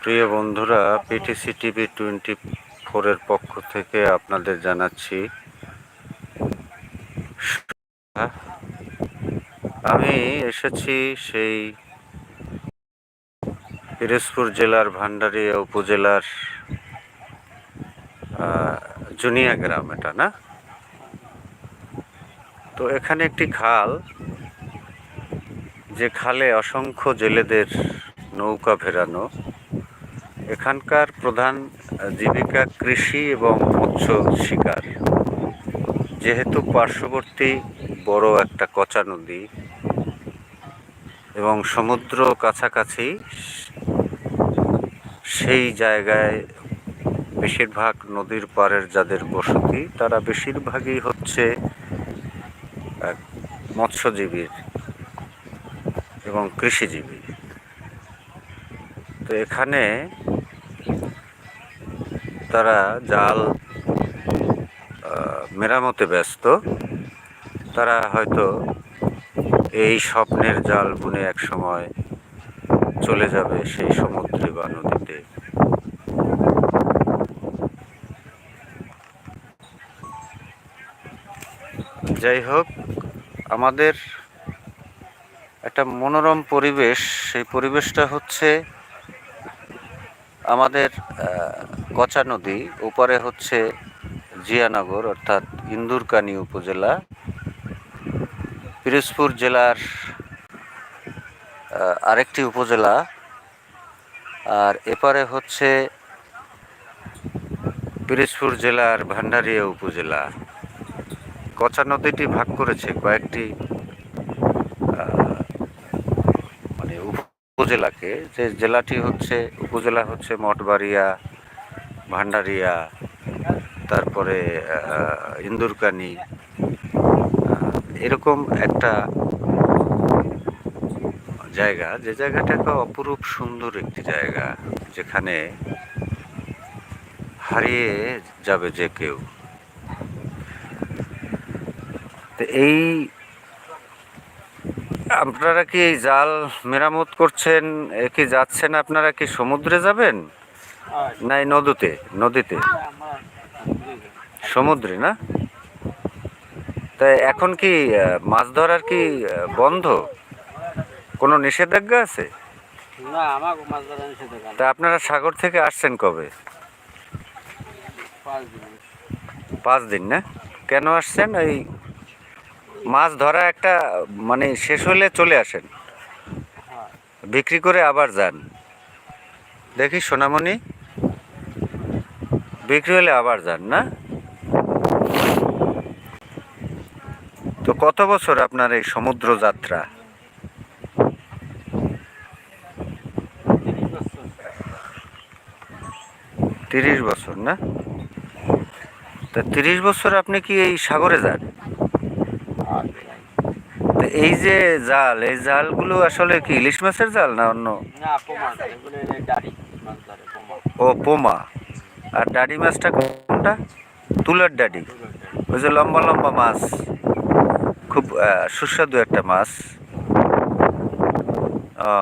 প্রিয় বন্ধুরা PTC TV twenty ফোরের পক্ষ থেকে আপনাদের জানাচ্ছি আমি এসেছি সেই পিরোজপুর জেলার ভান্ডারিয়া উপজেলার জুনিয়া গ্রাম, এটা না? তো এখানে একটি খাল, যে খালে অসংখ্য জেলেদের নৌকা ভেরানো এখানকার প্রধান জীবিকা কৃষি এবং মৎস্য শিকার। যেহেতু পার্শ্ববর্তী বড় একটা কচা নদী এবং সমুদ্র কাছাকাছি, সেই জায়গায় বেশিরভাগ নদীর পাড়ের যাদের বসতি, তারা বেশিরভাগই হচ্ছে মৎস্যজীবীর এবং কৃষিজীবী। তো এখানে তারা জাল মেরামতে ব্যস্ত। তারা হয়তো এই স্বপ্নের জাল বুনে এক সময় চলে যাবে সেই সমুদ্রে বা নদীতে। যাই হোক আমাদের একটা মনোরম পরিবেশ, সেই পরিবেশটা হচ্ছে আমাদের কচা নদী, ওপারে হচ্ছে জিয়ানগর, অর্থাৎ ইন্দুরকানি উপজেলা। পিরোজপুর জেলার আরেকটি উপজেলা। আর এপারে হচ্ছে পিরোজপুর জেলার ভান্ডারিয়া উপজেলা। কচা নদীটি ভাগ করেছে কয়েকটি মানে উপজেলাকে। যে জেলাটি হচ্ছে, উপজেলা হচ্ছে মঠবাড়িয়া, ভান্ডারিয়া, তারপরে ইন্দুরকানি এরকম একটা জায়গা। যে জায়গাটা একটা অপরূপ সুন্দর একটি জায়গা, যেখানে হারিয়ে যাবে যে কেউ। তো এই আপনারা কি এই জাল মেরামত করছেন? কি যাচ্ছেন আপনারা কি সমুদ্রে যাবেন? না এই নদীতে নদীতে। সমুদ্রে না? তাই এখন কি মাছ ধরার কি বন্ধ? কোনো নিষেধাজ্ঞা আছে? তা আপনারা সাগর থেকে আসছেন কবে? পাঁচ দিন। পাঁচ দিন না? কেন আসছেন? ওই মাছ ধরা একটা মানে শেষ হলে চলে আসেন। বিক্রি করে আবার যান। দেখি সোনামণি। বিক্রি হলে আবার যান, না? তো কত বছর আপনার এই সমুদ্র যাত্রা? তিরিশ বছর। না? তা তিরিশ বছর আপনি কি এই সাগরে যান? এই যে জাল এই জালগুলো আসলে কি ইলিশ মাছের জাল না অন্য? ও পোমা। আর ডাডি মাছটা কোনটা? তুলার ডাডি। ওই যে লম্বা লম্বা মাছ। খুব সুস্বাদু একটা মাছ। ও।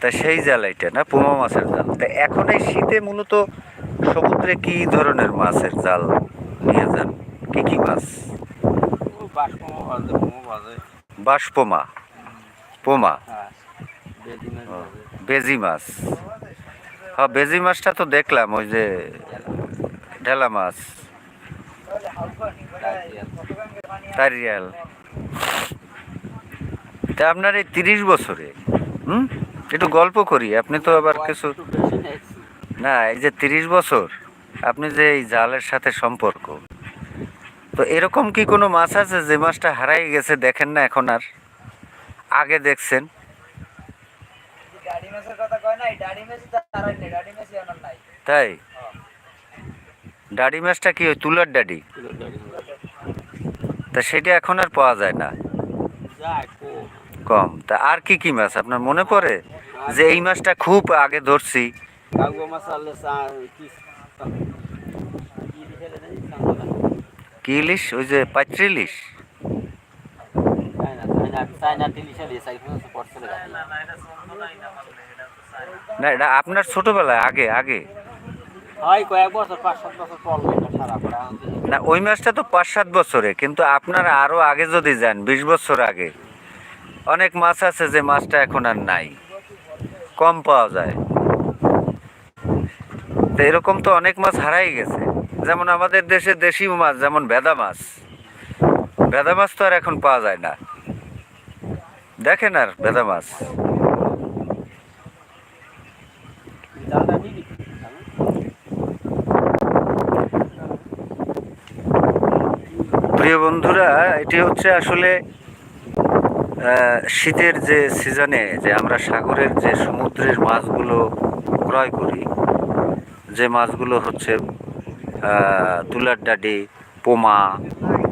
তা সেই জাল এইটা না পোমা মাছের জাল। তা এখন এই শীতে মূলত সমুদ্রে কি ধরনের মাছের জাল নিয়ে যান? কি কি মাছ? বাস পোমা। হ্যাঁ বেজি মাছ হ্যাঁ বেজি মাছটা তো দেখলাম ওই যে ঢেলা মাছ। তারিয়াল তা আপনার এই তিরিশ বছরে হুম? একটু গল্প করি আপনি তো আবার কিছু না এই যে তিরিশ বছর আপনি যে এই জালের সাথে সম্পর্ক। তো এরকম কি কোনো মাছ আছে যে মাছটা হারাই গেছে? দেখেন না এখন আর। আগে দেখছেন। তাই? ডাডি মাছটা কি ওই তুলার ডাডি? তা সেটা এখন আর পাওয়া যায় না। কম। তা আর কি কি মাছ আপনার মনে পড়ে? যে এই মাছটা খুব আগে ধরছি। কি ইলিশ ওই যে পাত্রি ইলিশ না, এটা আপনার ছোটবেলায়, আগে আগে। না, ওই মাছটা তো পাঁচ, সাত বছরে, কিন্তু আপনারা আরও আগে যদি যান, বিশ বছর আগে, অনেক মাছ আছে যে মাছটা এখন আর নাই, কম পাওয়া যায়। তো এরকম তো অনেক মাছ হারাই গেছে। যেমন আমাদের দেশে দেশি মাছ, যেমন ভেদা মাছ। ভেদা মাছ তো আর এখন পাওয়া যায় না। দেখেন আর ভেদা মাছ। প্রিয় বন্ধুরা, এটি হচ্ছে আসলে শীতের যে সিজনে যে আমরা সাগরের যে সমুদ্রের মাছগুলো ক্রয় করি, যে মাছগুলো হচ্ছে তুলার ডাডি পোমা,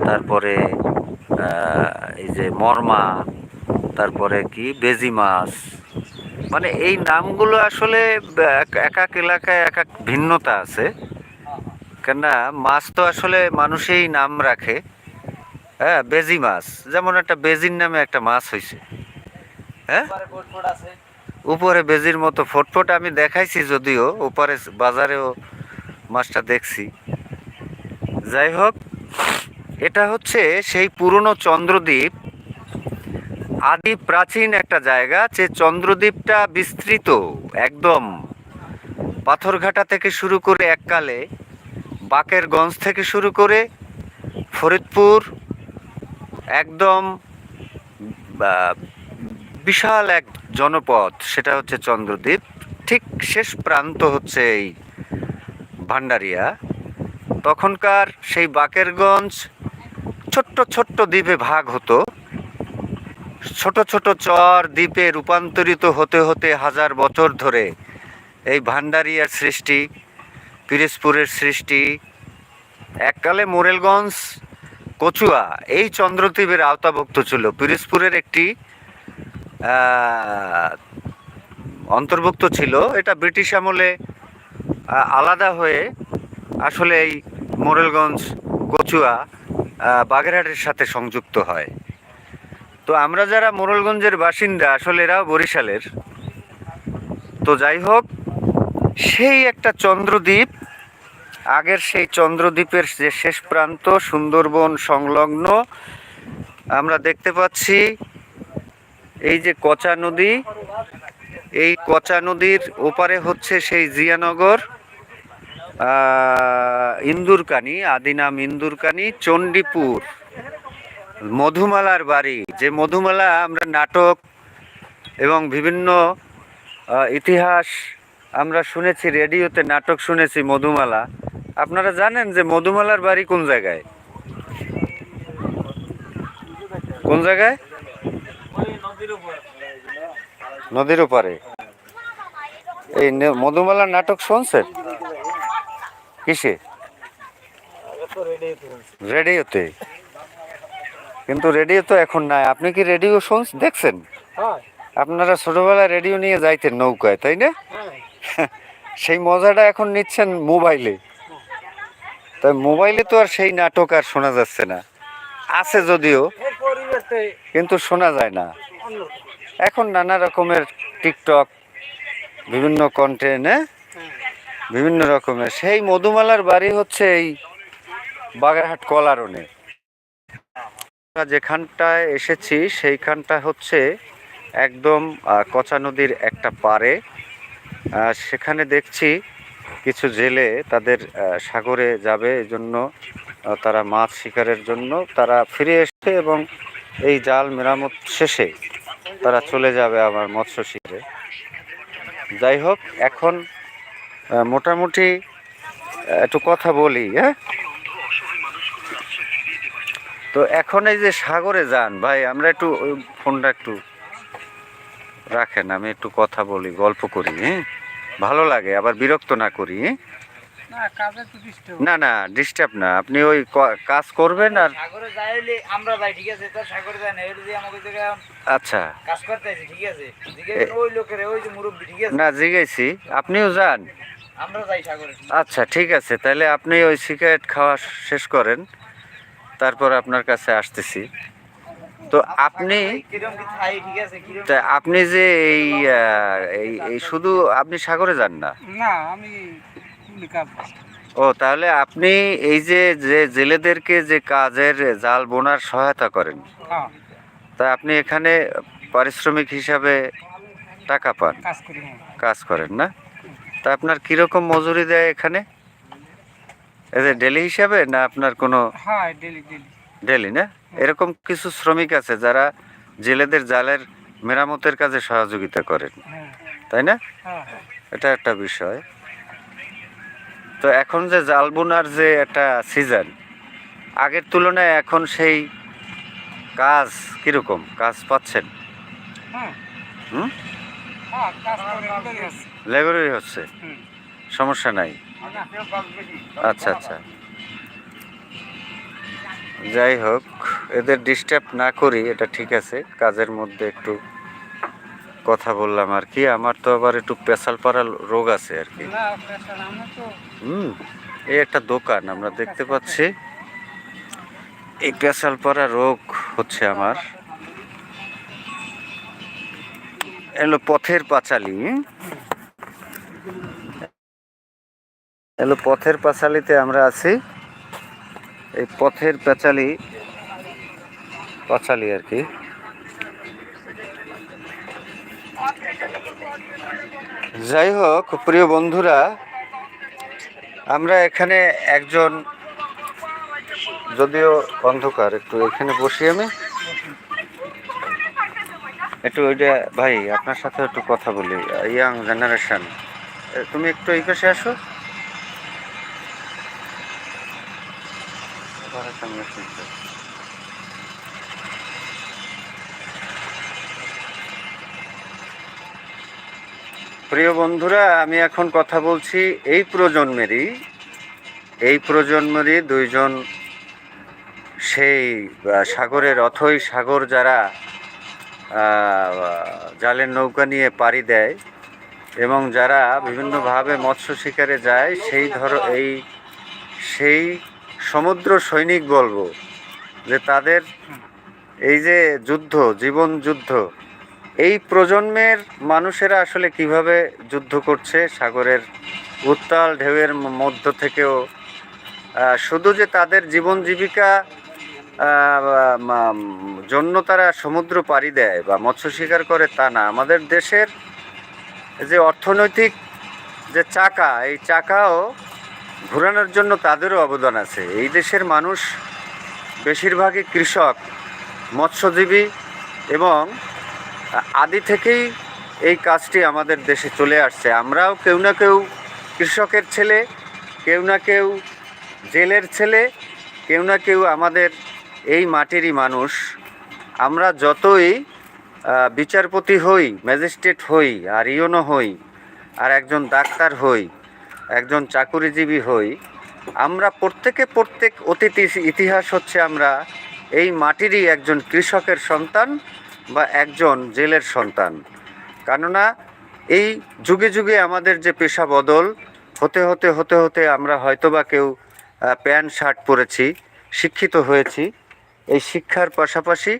তারপরে এই যে মরমা, তারপরে কি, বেজি মাছ। মানে এই নামগুলো আসলে এক এক এলাকায় এক এক ভিন্নতা আছে। কেননা মাছ তো আসলে মানুষেই নাম রাখে। হ্যাঁ বেজি মাছ। যেমন একটা বেজির নামে একটা মাছ হয়েছে হ্যাঁ? উপরে বেজির মতো ফটফট আমি দেখাইছি যদিও উপরে বাজারেও মাছটা দেখছি। যাই হোক এটা হচ্ছে সেই পুরনো চন্দ্রদ্বীপ। আদি প্রাচীন একটা জায়গা, যে চন্দ্রদ্বীপটা বিস্তৃত, একদম পাথরঘাটা থেকে শুরু করে এককালে, বাকেরগঞ্জ থেকে শুরু করে ফরিদপুর, একদম বিশাল এক জনপদ, সেটা হচ্ছে চন্দ্রদ্বীপ। ঠিক শেষ প্রান্ত হচ্ছে এই ভান্ডারিয়া তখনকার সেই বাকেরগঞ্জ ছোট্ট ছোট্ট দ্বীপে ভাগ হতো। ছোট ছোট চর দ্বীপে রূপান্তরিত হতে হতে হাজার বছর ধরে এই ভান্ডারিয়ার সৃষ্টি, পিরিজপুরের সৃষ্টি, এককালে মোরেলগঞ্জ, কচুয়া এই চন্দ্রদ্বীপের আওতাভুক্ত ছিল। পিরিজপুরের একটি অন্তর্ভুক্ত ছিল। এটা ব্রিটিশ আমলে আলাদা হয়ে আসলে এই মোরেলগঞ্জ, কচুয়া বাগেরহাটের সাথে সংযুক্ত হয়। তো আমরা যারা মোরলগঞ্জের বাসিন্দা, আসলে এরা বরিশালের। তো যাই হোক, সেই একটা চন্দ্রদ্বীপ, আগের সেই চন্দ্রদ্বীপের যে শেষ প্রান্ত, সুন্দরবন সংলগ্ন, আমরা দেখতে পাচ্ছি এই যে কচা নদী এই কচা নদীর ওপারে হচ্ছে সেই জিয়ানগর ইন্দুরকানি আদি নাম ইন্দুরকানি, চণ্ডীপুর। মধুমালার বাড়ি, যে মধুমালা আমরা নাটক এবং বিভিন্ন ইতিহাস আমরা শুনেছি, রেডিওতে নাটক শুনেছি মধুমালা। আপনারা জানেন যে মধুমালার বাড়ি কোন জায়গায়? কোন জায়গায়? নদীর ওপারে এই মধুমালার নাটক শুনছেন? কিসে? রেডিওতে। কিন্তু রেডিও তো এখন নাই। আপনি কি রেডিও শুন দেখছেন? আপনারা ছোটবেলায় রেডিও নিয়ে যাইতেন নৌকায় তাই না? সেই মজাটা এখন নিচ্ছেন মোবাইলে। তাই মোবাইলে তো আর সেই নাটক আর শোনা যাচ্ছে না। আছে যদিও কিন্তু শোনা যায় না। এখন নানা রকমের টিকটক, বিভিন্ন কন্টেন্ট বিভিন্ন রকমের। সেই মধুমালার বাড়ি হচ্ছে এই বাগেরহাট কলারণে। আমরা যেখানটায় এসেছি, সেইখানটা হচ্ছে একদম কচা নদীর একটা পারে সেখানে দেখছি কিছু জেলে তাদের সাগরে যাবে জন্য তারা মাছ শিকারের জন্য তারা ফিরে এসে এবং এই জাল মেরামত শেষে তারা চলে যাবে আমার মৎস্য শিকারে যাই হোক, এখন মোটামুটি একটু কথা বলি হ্যাঁ? তো এখন এই যে সাগরে যান, ভাই, আমরা একটু ফোনটা একটু রাখেন, আমি একটু কথা বলি, গল্প করি হ্যাঁ? ভালো লাগে, আবার বিরক্ত না করি হ্যাঁ? না কাজে তো ডিস্টার্ব না না ডিস্টার্ব না। আপনি ওই ক- কাজ করবেন আর সাগরে যাই হইলে আমরা যাই ঠিক আছে? তো সাগরে যাই না হইলে যে আমাকে জায়গায় আচ্ছা। কাজ করতে আছে ঠিক আছে? জিজ্ঞেস ওই লোকের ওই যে মুরব্বী ঠিক আছে? না জিজ্ঞেসি আপনিও যান। আমরা যাই সাগরে। আচ্ছা ঠিক আছে। তাহলে আপনি ওই সিগারেট খাওয়া শেষ করেন। তারপর আপনার কাছে আসতেছি। তো আপনি আপনি যে এই এই এই শুধু আপনি সাগরে যান না? না আমি। ও তাহলে আপনি এই যে যে জেলেদেরকে যে কাজের জাল বোনার সহায়তা করেন হ্যাঁ। তা আপনি এখানে পারিশ্রমিক হিসাবে টাকা পান? কাজ করি কাজ করেন না? তা আপনার কীরকম মজুরি দেয় এখানে? এই যে ডেলি হিসাবে না আপনার কোনো হ্যাঁ ডেলি না? এরকম কিছু শ্রমিক আছে যারা জেলেদের জালের মেরামতের কাজে সহযোগিতা করেন। হ্যাঁ। তাই না? এটা একটা বিষয়। তো এখন যে জাল বোনার যে একটা সিজন আগের তুলনায় এখন সেই কাজ কীরকম? কাজ পাচ্ছেন? হ্যাঁ। হুম? হ্যাঁ লেবারই হচ্ছে। সমস্যা নাই। আচ্ছা আচ্ছা। যাই হোক এদের ডিস্টার্ব না করি এটা ঠিক আছে। কাজের মধ্যে একটু কথা বললাম আর কি আমার তো আবার একটু পেশাল পাড়া রোগ আছে আর কি। হুম এই একটা দোকান আমরা দেখতে পাচ্ছি। এই পেশাল পাড়া রোগ হচ্ছে আমার। এলো পথের পাঁচালি? এলো পথের পাঁচালিতে আমরা আছি। এই পথের পাঁচালি পাঁচালি আর কি। যাই হোক, প্রিয় বন্ধুরা, আমরা এখানে একজন, যদিও অন্ধকার, একটু এখানে বসি আমি। একটু ওইটা ভাই, আপনার সাথে একটু কথা বলি ইয়াং জেনারেশন তুমি একটু এই পাশে আসো। প্রিয় বন্ধুরা, আমি এখন কথা বলছি এই প্রজন্মেরই এই প্রজন্মেরই দুইজন সেই সাগরের অথই সাগর যারা জালের নৌকা নিয়ে পাড়ি দেয় এবং যারা বিভিন্নভাবে মৎস্য শিকারে যায়, সেই ধর, এই, সেই সমুদ্র সৈনিক বলব যে তাদের এই যে যুদ্ধ, জীবন যুদ্ধ এই প্রজন্মের মানুষেরা আসলে কীভাবে যুদ্ধ করছে? সাগরের উত্তাল ঢেউয়ের মধ্য থেকেও শুধু যে তাদের জীবন জীবিকা জন্য তারা সমুদ্র পাড়ি দেয় বা মৎস্য শিকার করে তা না। আমাদের দেশের যে অর্থনৈতিক যে চাকা, এই চাকাও ঘোরানোর জন্য তাদেরও অবদান আছে। এই দেশের মানুষ বেশিরভাগই কৃষক, মৎস্যজীবী এবং আদি থেকেই এই কাজটি আমাদের দেশে চলে আসছে। আমরাও কেউ না কেউ কৃষকের ছেলে, কেউ না কেউ জেলের ছেলে, কেউ না কেউ আমাদের এই মাটিরই মানুষ। আমরা যতই বিচারপতি হই, ম্যাজিস্ট্রেট হই, আর ইয়নো হই, আর একজন ডাক্তার হই, একজন চাকুরিজীবী হই, আমরা প্রত্যেকে প্রত্যেক অতীত ইতিহাস হচ্ছে আমরা এই মাটিরই একজন কৃষকের সন্তান বা একজন জেলের সন্তান। কেননা এই যুগে যুগে আমাদের যে পেশা বদল হতে হতে হতে হতে আমরা হয়তোবা কেউ প্যান্ট শার্ট পরেছি শিক্ষিত হয়েছি। এই শিক্ষার পাশাপাশি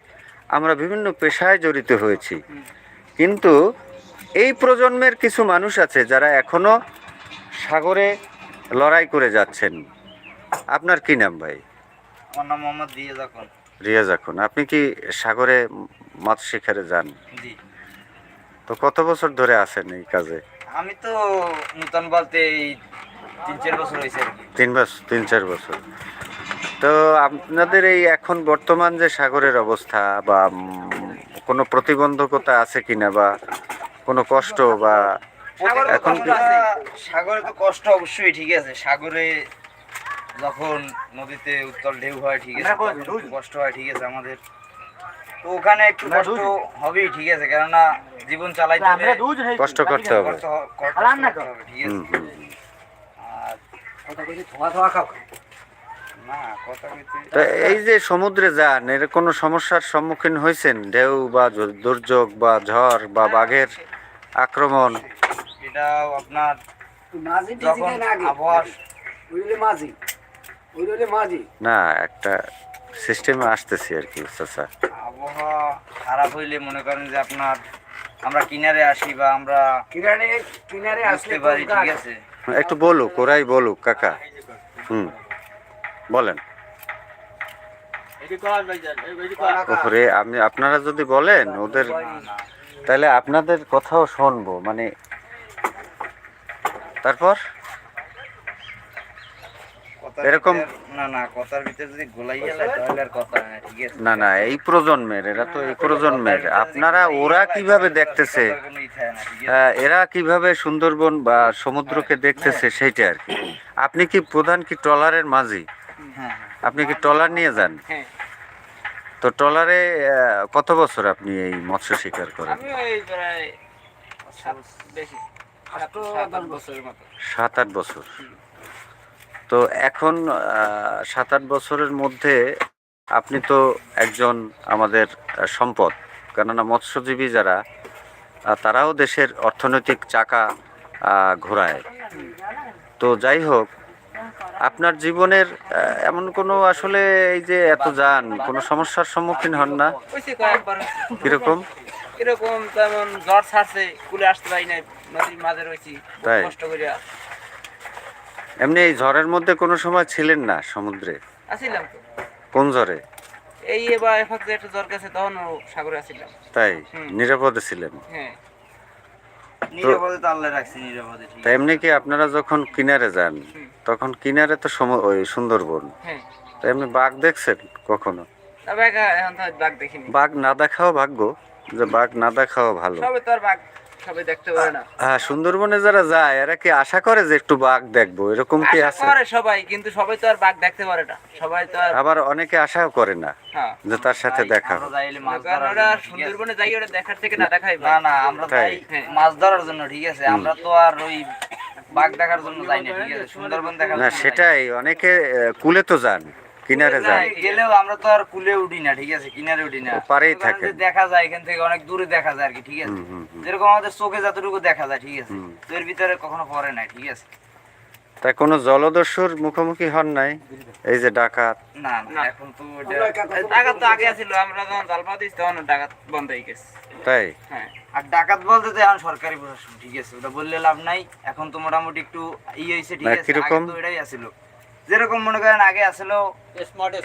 আমরা বিভিন্ন পেশায় জড়িত হয়েছি। কিন্তু এই প্রজন্মের কিছু মানুষ আছে যারা এখনও সাগরে লড়াই করে যাচ্ছেন। আপনার কি নাম ভাই? আমার নাম মোহাম্মদ দিয়ে যখন রিয়াজ এখন আপনি কি সাগরে মাছ শিকারে যান। তো কত বছর ধরে আছেন এই কাজে? আমি তো নূতন বলতে এই তিন চার বছর হয়েছে তিন বছর তিন চার বছর। তো আপনাদের এই এখন বর্তমান যে সাগরের অবস্থা বা কোনো প্রতিবন্ধকতা আছে কিনা বা কোনো কষ্ট বা এখন। সাগরে তো কষ্ট অবশ্যই ঠিক আছে। সাগরে যখন নদীতে উত্তল ঢেউ হয় ঠিক আছে কষ্ট হয় ঠিক আছে আমাদের। তো ওখানে একটু কষ্ট হবেই ঠিক আছে কেননা জীবন চালাইতে হলে কষ্ট করতে হবে। কষ্ট ঠিক আছে। এই যে সমুদ্রে যান এর কোনো সমস্যার সম্মুখীন হয়েছেন ঢেউ বা দুর্যোগ বা ঝড় বা বাঘের আক্রমণ? এটাও আপনার মাঝি। যখন আবহাওয়া না একটা সিস্টেমে আসতেছি আর কি চাচা। আবহাওয়া খারাপ হইলে মনে করেন যে আপনার আমরা কিনারে আসি বা আমরা কিনারে কিনারে আসলে বুঝতে পারি ঠিক আছে? একটু বলুক ওরাই বলুক কাকা। হুম বলেন। ওপরে আপনি আপনারা যদি বলেন ওদের তাহলে আপনাদের কথাও শুনব মানে তারপর? এরকম- না না কথার ভিতরে যদি গোলাই গেলে তাহলে আর কথা ঠিক আছে? না না এই প্রজন্মের এরা তো এই প্রজন্মের। আপনারা ওরা কীভাবে দেখতেছে? হ্যাঁ, এরা কীভাবে সুন্দরবন বা সমুদ্রকে দেখতেছে সেইটা আর কি। আপনি কি প্রধান কি ট্রলারের মাঝি? হ্যাঁ হ্যাঁ। আপনি কি ট্রলার নিয়ে যান? হ্যাঁ। তো ট্রলারে কত বছর আপনি এই মৎস্য শিকার করেন? সাত আট বছর। তো এখন সাত আট বছরের মধ্যে আপনি তো একজন আমাদের সম্পদ। কেননা মৎস্যজীবী যারা তারাও দেশের অর্থনৈতিক চাকা ঘোরায়। তো যাই হোক আপনার জীবনের এমন কোনো আসলে এই যে এত যান কোনো সমস্যার সম্মুখীন হন না? কীরকম? এরকম তেমন জ্বর ছাড়ছে কুলে আসতে পারি না নদীর মাঝে রয়েছি? কষ্ট করিয়া এমনি এই ঝড়ের মধ্যে কোনো সময় ছিলেন না সমুদ্রে? আসিলাম তো। কোন ঝড়ে? এই এবার এখন যে একটা জ্বর গেছে তখন সাগরে আসিলাম। তাই? নিরাপদে ছিলেন? হ্যাঁ। নিরাপদে তো আল্লাহ রাখছি নিরাপদে ঠিক তা এমনি কি আপনারা যখন কিনারে যান তখন কিনারে তো সম- ওই সুন্দরবন। হ্যাঁ। তা এমনি বাঘ দেখছেন কখনো? তবে একা- এখন তো বাঘ দেখিনি। বাঘ না দেখাও ভাগ্য যে বাঘ না দেখাও ভালো। সবে তো আর বাঘ। দেখতে পারে না। হ্যাঁ সুন্দরবনে যারা যায় এরা কি আশা করে যে একটু বাঘ দেখব? এরকম কি আশা আছে? করে সবাই কিন্তু সবাই তো আর বাঘ দেখতে পারে না। সবাই তো আর আবার অনেকে আশাও করে না হ্যাঁ। যে তার সাথে দেখা হবে। ওরা? সুন্দরবনে যাই ওরা দেখার থেকে না দেখাই না না আমরা তাই? হ্যাঁ। মাছ ধরার জন্য ঠিক আছে? আমরা তো আর ওই বাঘ দেখার জন্য যাই না ঠিক আছে? সুন্দরবন দেখার না সেটাই অনেকে কুলে তো যান। কিনারে না, গেলেও আমরা তো আর কুলে উঠি না ঠিক আছে? কিনারে উঠি না। থাকেন। যে দেখা যায় এখান থেকে অনেক দূরে দেখা যায় আর কি ঠিক আছে। যেরকম আমাদের চোখে যতটুকু দেখা যায় ঠিক আছে? তো এর ভিতরে কখনো পড়ে নাই ঠিক আছে? তা কোনো জলদস্যুর মুখোমুখি হন নাই? এই যে ডাকাত। না না। এখন তো ডাকাত তো আগে ছিল আমরা যখন জাল পাতিস তখন ডাকাত বন্ধ হয়ে গেছে। তাই? হ্যাঁ আর ডাকাত বলতে তো এখন সরকারি প্রশাসন ঠিক আছে? ওটা বললে লাভ নাই। এখন তো মোটামুটি একটু ই হয়েছে ঠিক আছে? কীরকম? আগে তো এটাই আসিল যেরকম মনে করেন আগে আসলো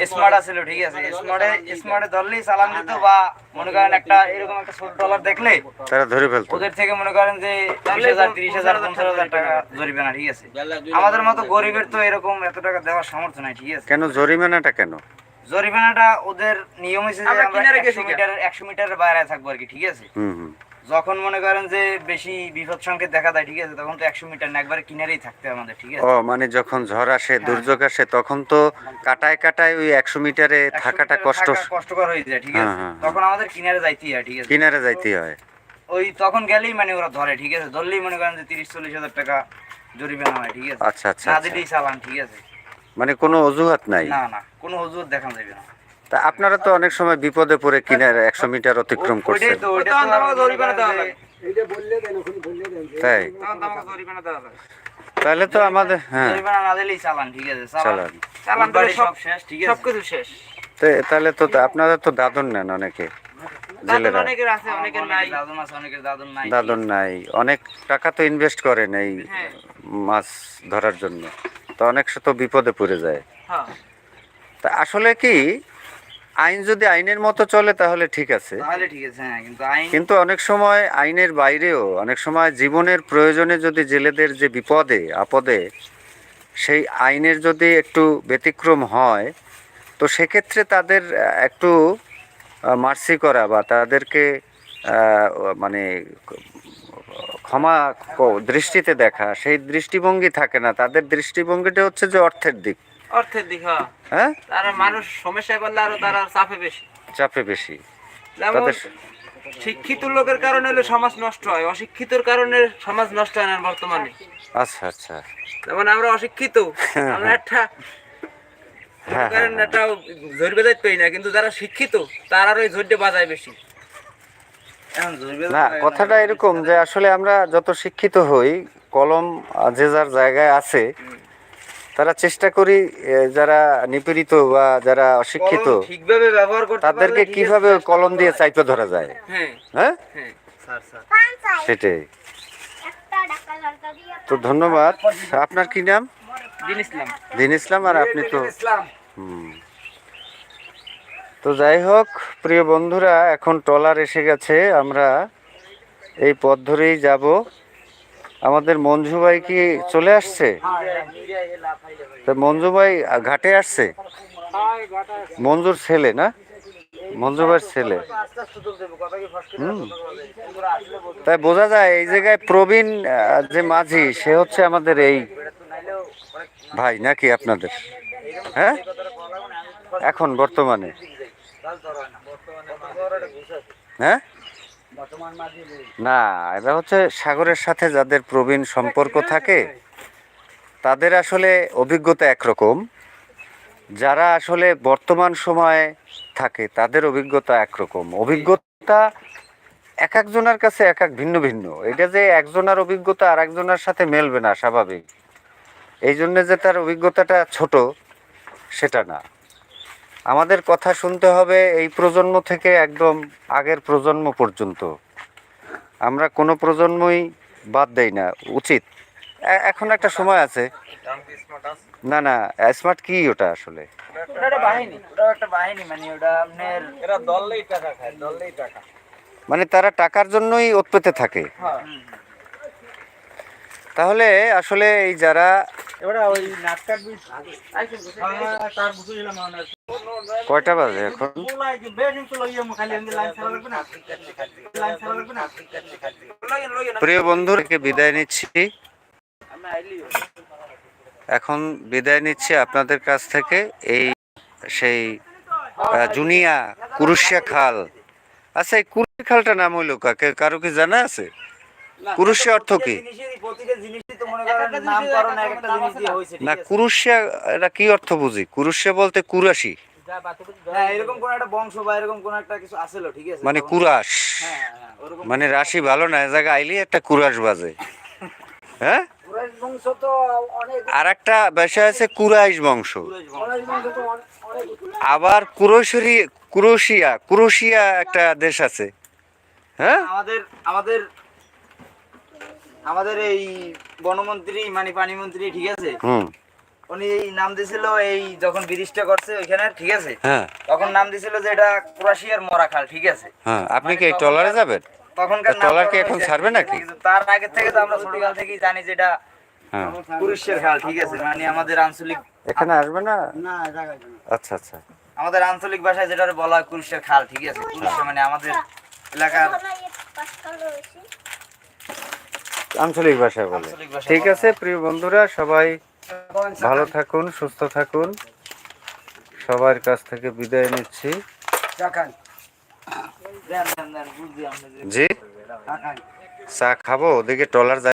স্মার্ট আছিল ঠিক আছে স্মার্টে স্মার্টে ধরলেই সালাম দিত বা মনে করেন একটা এরকম একটা ছোট ডলার দেখলে তারা ধরে ফেলতো। ওদের থেকে মনে করেন যে বিশ হাজার তিরিশ হাজার পঞ্চাশ হাজার টাকা জরিমানা ঠিক আছে। আমাদের মতো গরিবের তো এরকম এত টাকা দেওয়ার সামর্থ্য নাই ঠিক আছে। কেন জরিমানাটা কেন? জরিমানাটা ওদের নিয়ম হয়েছে যে আমরা একশো গেছি মিটার একশো মিটারের বাইরে থাকব আর কি ঠিক আছে। হুম হুম। যখন মনে করেন যে বেশি বিপদ সংকেত দেখা দেয় ঠিক আছে তখন তো একশো মিটার না একবারে কিনারেই থাকতে আমাদের ঠিক আছে। ও মানে যখন ঝড় আসে দুর্যোগ আসে তখন তো কাটায় কাটায় ওই একশো মিটারে থাকাটা কষ্ট। কষ্টকর হয়ে যায় ঠিক আছে। হ্যাঁ, হ্যাঁ, হ্যাঁ। তখন আমাদের কিনারে যাইতেই হয় ঠিক আছে। কিনারে যাইতে হয়। ওই তখন গেলেই মানে ওরা ধরে ঠিক আছে। ধরলেই মনে করেন যে তিরিশ চল্লিশ হাজার টাকা জরিমানা হয় ঠিক আছে। আচ্ছা আচ্ছা না আচ্ছা। দিলেই চালান ঠিক আছে। মানে কোনো অজুহাত নাই? না না কোনো অজুহাত দেখা যাবে না। তা আপনারা তো অনেক সময় বিপদে পড়ে কিনারে একশো মিটার অতিক্রম করছেন। তাই। তাহলে তো আমাদের হ্যাঁ। তাহলে তো আপনাদের তো দাদন নেন অনেকে জেলেরা। দাদন নাই। অনেক টাকা তো ইনভেস্ট করেন এই হ্যাঁ। মাছ ধরার জন্য। তো অনেক তো বিপদে পড়ে যায়। হ্যাঁ। তা আসলে কি আইন যদি আইনের মতো চলে তাহলে ঠিক আছে। তাহলে ঠিক আছে হ্যাঁ কিন্তু আইন কিন্তু অনেক সময় আইনের বাইরেও অনেক সময় জীবনের প্রয়োজনে যদি জেলেদের যে বিপদে আপদে সেই আইনের যদি একটু ব্যতিক্রম হয় তো সেক্ষেত্রে তাদের একটু মার্সি করা বা তাদেরকে মানে ক্ষমা দৃষ্টিতে দেখা। সেই দৃষ্টিভঙ্গি থাকে না। তাদের দৃষ্টিভঙ্গিটা হচ্ছে যে অর্থের দিক। অর্থের দিক হ্যাঁ। হ্যাঁ? তারা মানুষ সমস্যায় পড়লে আরও তারা চাপে বেশি। চাপে বেশি। যেমন শিক্ষিত লোকের কারণে হলে সমাজ নষ্ট হয় অশিক্ষিতর কারণে সমাজ নষ্ট হয় না বর্তমানে। আচ্ছা আচ্ছা। যেমন আমরা অশিক্ষিত আমরা একটা হ্যাঁ, কারণ একটা বেজাইতে পাই না কিন্তু যারা শিক্ষিত তারা ওই বাজায় বেশি। না কথাটা এরকম যে আসলে আমরা যত শিক্ষিত হই কলম যে যার জায়গায় আছে তারা চেষ্টা করি যারা নিপীড়িত বা যারা অশিক্ষিত ঠিকভাবে ব্যবহার করতে তাদেরকে কীভাবে কলম দিয়ে চাইতে ধরা যায়? হ্যাঁ। হ্যাঁ? হ্যাঁ। সেটাই। তো ধন্যবাদ। আপনার কি নাম? দিন ইসলাম। দিন ইসলাম আর আপনি তো হুম। তো যাই হোক প্রিয় বন্ধুরা এখন ট্রলার এসে গেছে। আমরা এই পথ ধরেই যাব। আমাদের মঞ্জু ভাই কি চলে আসছে? মঞ্জু ভাই ঘাটে আসছে? মঞ্জুর ছেলে না? মঞ্জু ভাইয়ের ছেলে। তাই বোঝা যায় এই জায়গায় প্রবীণ যে মাঝি, সে হচ্ছে আমাদের এই ভাই নাকি আপনাদের? হ্যাঁ? এখন বর্তমানে। হ্যাঁ? না এরা হচ্ছে সাগরের সাথে যাদের প্রবীণ সম্পর্ক থাকে তাদের আসলে অভিজ্ঞতা একরকম। যারা আসলে বর্তমান সময়ে থাকে তাদের অভিজ্ঞতা একরকম। অভিজ্ঞতা এক একজনের কাছে এক এক ভিন্ন ভিন্ন। এটা যে একজনের অভিজ্ঞতা আর একজনের সাথে মেলবে না স্বাভাবিক। এই জন্যে যে তার অভিজ্ঞতাটা ছোট সেটা না। আমাদের কথা শুনতে হবে এই প্রজন্ম থেকে একদম আগের প্রজন্ম পর্যন্ত। আমরা কোনো প্রজন্মই বাদ দেই না উচিত। এখন একটা সময় আছে। না না স্মার্ট কি ওটা আসলে? ওটা একটা বাহিনী ওটা একটা বাহিনী মানে ওটা আপনার এরা দললেই টাকা খায় দললেই টাকা। মানে তারা টাকার জন্যই উৎপেতে থাকে। হ্যাঁ। তাহলে আসলে এই যারা মানে কয়টা বাজে এখন? প্রিয় বন্ধুকে বিদায় নিচ্ছি। এখন বিদায় নিচ্ছি আপনাদের কাছ থেকে এই সেই জুনিয়া কুরুশিয়া খাল। আচ্ছা এই কুরুশিয়া খালটা নাম হইল কাকে? কারও কি জানা আছে? কুরুশিয়া অর্থ কি? মনে না? কুরুশিয়া এটা কি অর্থ বুঝি? কুরুশিয়া বলতে কুরাশি। হ্যাঁ এরকম কোন একটা বংশ বা এরকম কোন একটা কিছু আসেল ঠিক আছে? মানে কুরাশ। হ্যাঁ হ্যাঁ মানে রাশি ভালো না এ জায়গায় আইলি একটা কুরাশ বাজে। হ্যাঁ? আর একটা বিষয় আছে কুরাইশ বংশ। আবার কুরশরি কুরশিয়া কুরশিয়া একটা দেশ আছে। হ্যাঁ? আমাদের আমাদের আমাদের এই বনমন্ত্রী মানে পানিমন্ত্রী ঠিক আছে? উনি এই নাম দিছিল এই যখন ব্রিজটা করছে ওইখানে ঠিক আছে? হ্যাঁ। তখন নাম দিছিল যে এটা কুরাশিয়ার মরাখাল ঠিক আছে? হ্যাঁ আপনি কি এই ট্রলারে যাবেন? তখনকার ট্রলার কি এখন ছাড়বে নাকি? তার আগে থেকে তো আমরা ছোটকাল থেকেই জানি যে এটা হ্যাঁ। কুরুশের খাল ঠিক আছে? মানে আমাদের আঞ্চলিক এখানে আসবে না? না আচ্ছা আচ্ছা। আমাদের আঞ্চলিক ভাষায় যেটা বলা হয় কুরুশের খাল ঠিক আছে? কুরুশের মানে আমাদের এলাকার আঞ্চলিক ভাষায় বলে। ঠিক আছে প্রিয় বন্ধুরা সবাই ভালো থাকুন সুস্থ থাকুন। সবার কাছ থেকে বিদায় নিচ্ছি। জি? চা খাব? ওদিকে ট্রলার